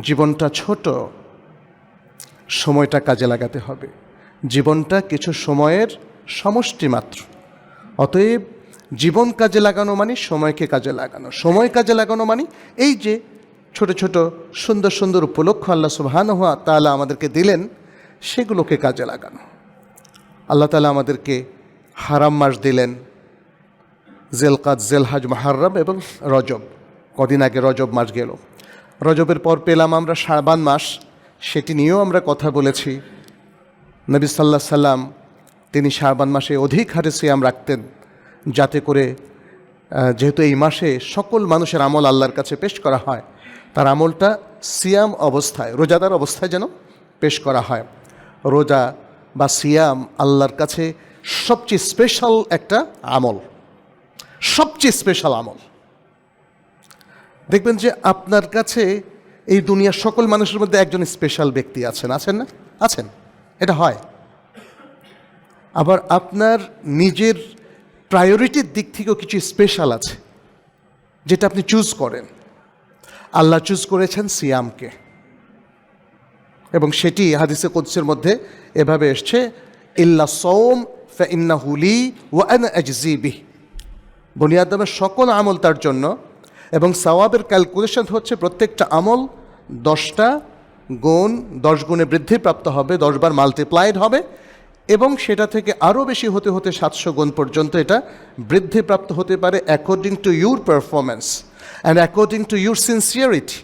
জীবনটা ছোট, সময়টা কাজে লাগাতে হবে। জীবনটা কিছু সময়ের সমষ্টি মাত্র। অতএব জীবন কাজে লাগানো মানে সময়কে কাজে লাগানো। সময় কাজে লাগানো মানে এই যে ছোট ছোট, সুন্দর সুন্দর উপলক্ষ আল্লাহ সুবহান হওয়া তাআলা আমাদেরকে দিলেন, সেগুলোকে কাজে লাগানো। আল্লাহ তালা আমাদেরকে হারাম মাস দিলেন, জেলকাত, জেলহাজ, মাহারম এবং রজব। কদিন আগে রজব মাস গেল। রজবের পর পেলাম আমরা শাবান মাস, সেটি নিয়েও আমরা কথা বলেছি। নবী সাল্লাহ সাল্লাম তিনি শাবান মাসে অধিক হারে সিয়াম রাখতেন, যাতে করে যেহেতু এই মাসে সকল মানুষের আমল আল্লাহর কাছে পেশ করা হয়, তার আমলটা সিয়াম অবস্থায়, রোজাদার অবস্থায় যেন পেশ করা হয়। রোজা বা সিয়াম আল্লাহর কাছে সবচেয়ে স্পেশাল একটা আমল। সবচেয়ে স্পেশাল আমল। দেখবেন যে আপনার কাছে এই দুনিয়ার সকল মানুষের মধ্যে একজন স্পেশাল ব্যক্তি আছেন। আছেন না? আছেন। এটা হয়। আবার আপনার নিজের প্রায়োরিটির দিক থেকেও কিছু স্পেশাল আছে, যেটা আপনি চুজ করেন। আল্লাহ চুজ করেছেন সিয়ামকে। এবং সেটি হাদিসে কোদসের মধ্যে এভাবে এসছে, ইল্লা সৌম ফা ইন্না হুলি ওয়ান আজজিবি বনিয়াদমের সকল আমল তার জন্য এবং সওয়াবের ক্যালকুলেশন হচ্ছে প্রত্যেকটা আমল দশটা গুণ, দশ গুণে বৃদ্ধিপ্রাপ্ত হবে দশবার মাল্টিপ্লাইড হবে, এবং সেটা থেকে আরও বেশি হতে হতে সাতশো গুণ পর্যন্ত এটা বৃদ্ধিপ্রাপ্ত হতে পারে according to your performance and according to your sincerity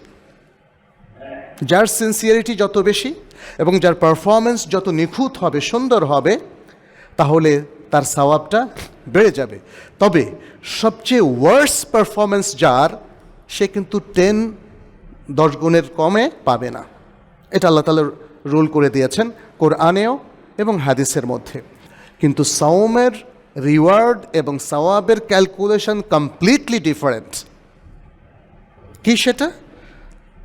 যার সিনসিয়ারিটি যত বেশি এবং যার পারফরমেন্স যত নিখুঁত হবে, সুন্দর হবে, তাহলে তার সওয়াবটা বেড়ে যাবে। তবে সবচেয়ে ওয়ার্স পারফরমেন্স যার, সে কিন্তু টেন দশ গুণের কমে পাবে না। এটা আল্লাহ তালা রুল করে দিয়েছেন কোরআনেও এবং হাদিসের মধ্যে। কিন্তু সাওমের রিওয়ার্ড এবং সওয়াবের ক্যালকুলেশন কমপ্লিটলি ডিফারেন্ট কি সেটা?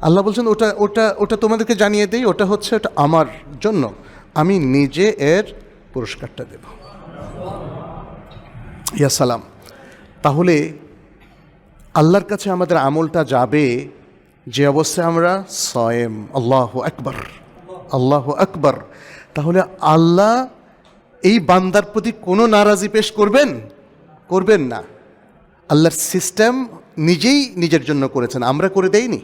আল্লাহ বলছেন, ওটা ওটা ওটা তোমাদেরকে জানিয়ে দিই, ওটা হচ্ছে, ওটা আমার জন্য। আমি নিজে এর পুরস্কারটা দেব। ইয়া সালাম। তাহলে আল্লাহর কাছে আমাদের আমলটা যাবে যে অবস্থায় আমরা সয়েম, আল্লাহ আকবর আল্লাহ আকবর। তাহলে আল্লাহ এই বান্দার প্রতি কোনো নারাজি পেশ করবেন? করবেন না। আল্লাহর সিস্টেম নিজেই নিজের জন্য করেছেন, আমরা করে দেইনি।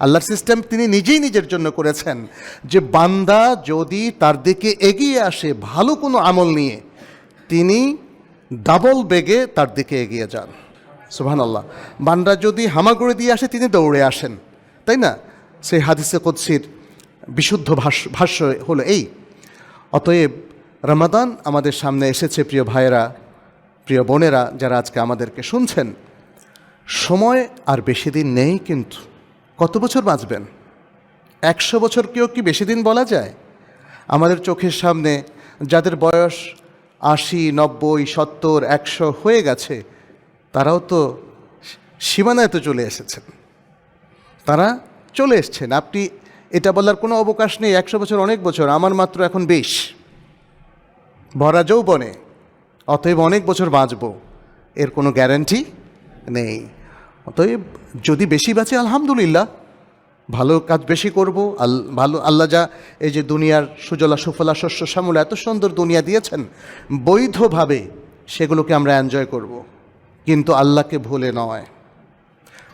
আল্লাহর সিস্টেম তিনি নিজেই নিজের জন্য করেছেন। যে বান্দা যদি তার দিকে এগিয়ে আসে ভালো কোনো আমল নিয়ে তিনি ডাবল বেগে তার দিকে এগিয়ে যান। সুবহান আল্লাহ বান্দা যদি হামাগুড়ি দিয়ে আসে, তিনি দৌড়ে আসেন। তাই না? সেই হাদিসে কদসির বিশুদ্ধ ভাষ্য ভাষ্য হলো এই। অতএব রমাদান আমাদের সামনে এসেছে, প্রিয় ভাইয়েরা, প্রিয় বোনেরা, যারা আজকে আমাদেরকে শুনছেন। সময় আর বেশি দিন নেই কিন্তু কত বছর বাঁচবেন? একশো বছর কেউ কি বেশি দিন বলা যায়? আমাদের চোখের সামনে যাদের বয়স আশি, নব্বই, সত্তর, একশো হয়ে গেছে, তারাও তো সীমানায় তো চলে এসেছেন। তারা চলে এসছেন। আপনি এটা বলার কোনো অবকাশ নেই, একশো বছর অনেক বছর, আমার মাত্র এখন বেশ। ভরা যৌবনে, অতএব অনেক বছর বাঁচব, এর কোনো গ্যারান্টি নেই। অতএব যদি বেশি বাঁচে, আলহামদুলিল্লাহ ভালো কাজ বেশি করব, আল, ভালো, আল্লাহ যা এই যে দুনিয়ার সুজলা, সুফলা, শস্য, শ্যামলা এত সুন্দর দুনিয়া দিয়েছেন, বৈধভাবে সেগুলোকে আমরা এনজয় করব। কিন্তু আল্লাহকে ভুলে নয়,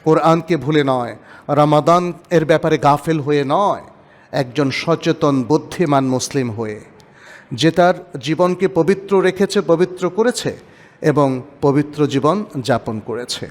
কোরআনকে ভুলে নয়, রামাদান এর ব্যাপারে গাফেল হয়ে নয়, একজন সচেতন, বুদ্ধিমান মুসলিম হয়ে, যে তার জীবনকে পবিত্র রেখেছে, পবিত্র করেছে এবং পবিত্র জীবন যাপন করেছে